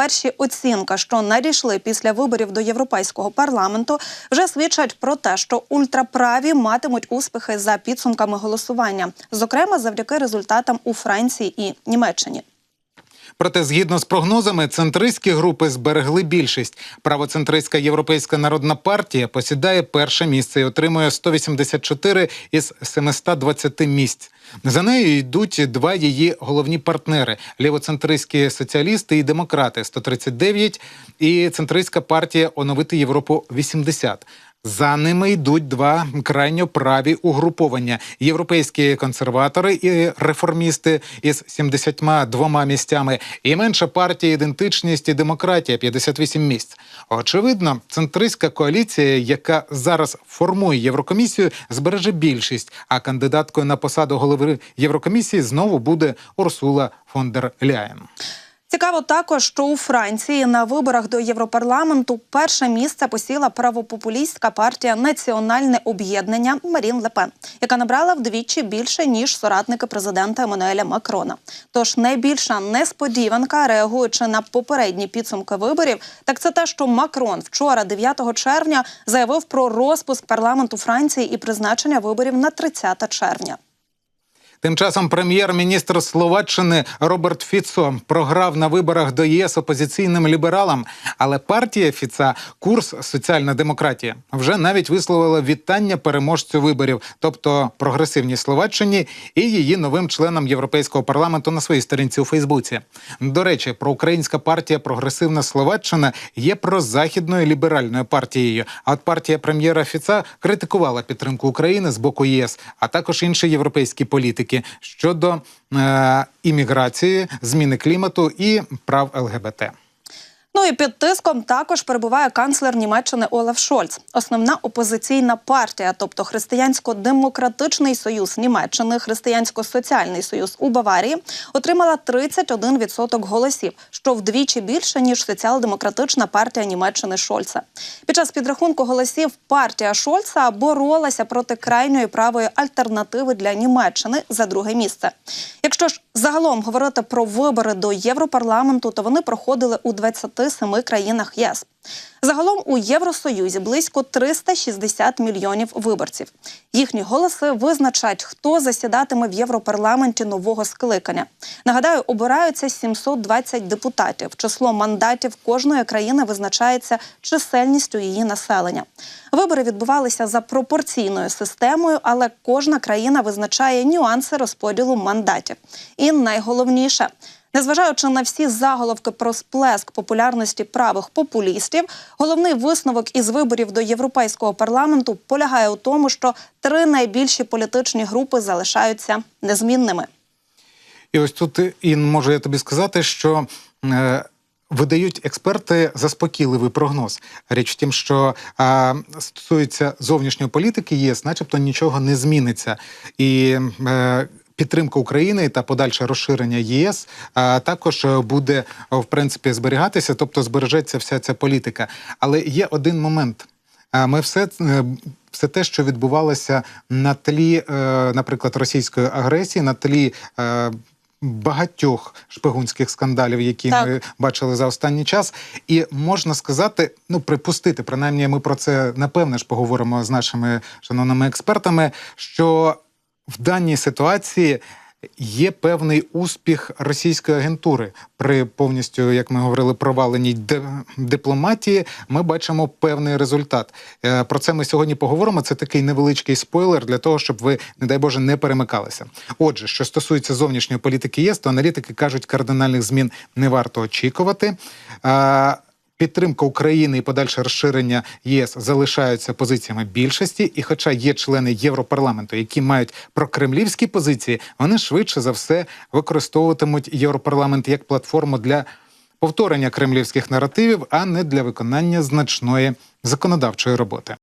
перші оцінки, що надійшли після виборів до європейського парламенту, вже свідчать про те, що ультраправі матимуть успіхи за підсумками голосування, зокрема завдяки результатам у Франції і Німеччині. Проте, згідно з прогнозами, центристські групи зберегли більшість. Правоцентристська європейська народна партія посідає перше місце і отримує 184 із 720 місць. За нею йдуть два її головні партнери: лівоцентристські соціалісти і демократи 139 і центристська партія Оновити Європу 80. За ними йдуть два крайньо праві угруповання: європейські консерватори і реформісти із 72 місцями, і менша партія ідентичність і демократія 58 місць. Очевидно, центристська коаліція, яка зараз формує Єврокомісію, збереже більшість. А кандидаткою на посаду голови Єврокомісії знову буде Урсула фон дер Ляєн. Цікаво також, що у Франції на виборах до Європарламенту перше місце посіла правопопулістська партія Національне об'єднання Марін Лепен, яка набрала вдвічі більше ніж соратники президента Еммануеля Макрона. Тож найбільша несподіванка, реагуючи на попередні підсумки виборів, так це те, що Макрон вчора, 9 червня, заявив про розпуск парламенту Франції і призначення виборів на 30 червня. Тим часом прем'єр-міністр Словаччини Роберт Фіцо програв на виборах до ЄС опозиційним лібералам, але партія Фіца, курс соціальна демократія, вже навіть висловила вітання переможцю виборів, тобто прогресивній Словаччині і її новим членам Європейського парламенту на своїй сторінці у Фейсбуці. До речі, проукраїнська партія Прогресивна Словаччина є прозахідною ліберальною партією. А от партія прем'єра Фіца критикувала підтримку України з боку ЄС, а також інші європейські політики щодо е, імміграції, зміни клімату і прав ЛГБТ. Ну і під тиском також перебуває канцлер Німеччини Олаф Шольц. Основна опозиційна партія, тобто Християнсько-демократичний союз Німеччини, Християнсько-соціальний союз у Баварії, отримала 31% голосів, що вдвічі більше ніж соціал-демократична партія Німеччини Шольца. Під час підрахунку голосів партія Шольца боролася проти крайньої правої альтернативи для Німеччини за друге місце. Якщо ж загалом говорити про вибори до Європарламенту, то вони проходили у 27 країнах ЄС. Загалом у Євросоюзі близько 360 мільйонів виборців. Їхні голоси визначать, хто засідатиме в Європарламенті нового скликання. Нагадаю, обираються 720 депутатів. Число мандатів кожної країни визначається чисельністю її населення. Вибори відбувалися за пропорційною системою, але кожна країна визначає нюанси розподілу мандатів. І найголовніше. Незважаючи на всі заголовки про сплеск популярності правих популістів, головний висновок із виборів до європейського парламенту полягає у тому, що три найбільші політичні групи залишаються незмінними. І ось тут і можу я тобі сказати, що. Е, Видають експерти заспокійливий прогноз. Річ в тім, що а, стосується зовнішньої політики, ЄС, начебто нічого не зміниться, і е, підтримка України та подальше розширення ЄС також буде в принципі зберігатися, тобто збережеться вся ця політика. Але є один момент. Ми все е, все те, що відбувалося на тлі, е, наприклад, російської агресії, на тлі. Е, Багатьох шпигунських скандалів, які Так. ми бачили за останній час, і можна сказати, ну припустити, принаймні, ми про це напевне ж поговоримо з нашими шановними експертами. Що в даній ситуації є певний успіх російської агентури при повністю, як ми говорили, проваленій дипломатії. Ми бачимо певний результат. Е, Про це ми сьогодні поговоримо. Це такий невеличкий спойлер для того, щоб ви, не дай Боже, не перемикалися. Отже, що стосується зовнішньої політики ЄС, то аналітики кажуть, кардинальних змін не варто очікувати. Підтримка України і подальше розширення ЄС залишаються позиціями більшості, і хоча є члени Європарламенту, які мають прокремлівські позиції, вони швидше за все використовуватимуть Європарламент як платформу для повторення кремлівських наративів, а не для виконання значної законодавчої роботи.